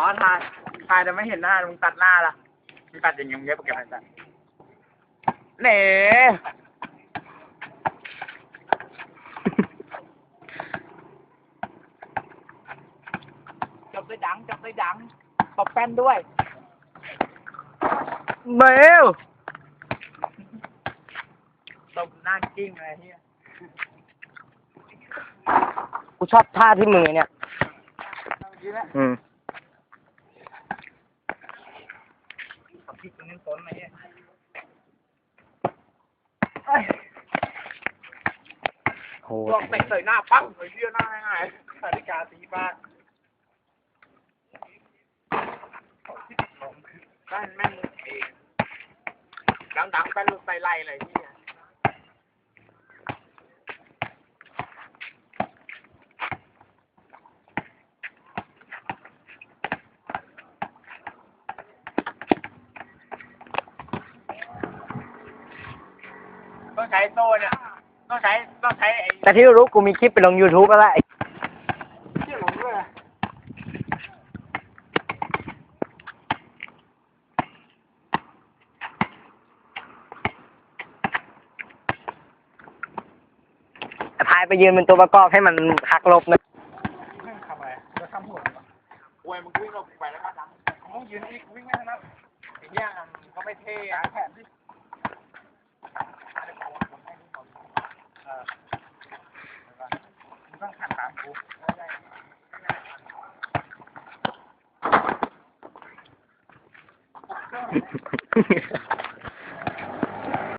อ๋อถ่ายถ่ายแต่ไม่เห็นหน้ามึงตัดหน้าล่ะมึงตัดอย่างเงี้ยมึงเย็บโปรแกรมอะไรตัดเน่จบด้วยดังจบด้วยดังตบแป้นด้วยเบลตบหน้ากิ้งอะไรเฮียกูชอบท่าที่มือเนี่ยดีไหมอืม ขับพริกตรงนี้ต้นไหมเนี่ยเอ้ยโหลองเตะใส่หน้าปั้งเฮ้ยเชี่ยหน้าง่ายๆนาฬิกาตีบ้านแป้นแม่งเองดังๆแป้นลูกไส้ไล่เลยที่ ต้องใช้โซ่เนี่ย ต้องใช้ต้องใช้ไอ้แต่ที่รู้กูมีคลิปไปลง YouTube แล้วแหละเชี่ยหลงด้วยอะพายไปยืนเป็นตัวประกอบให้มันหักลบนะแม่งทำอะไรจะทำหัวเหรอโอ้ยมึงวิ่งเราไปแล้วก็ดังมึงยืนอีกวิ่งไม่ถนัดไอ้เหี้ยมันก็ไม่เท่อะแผนที่เออ มึง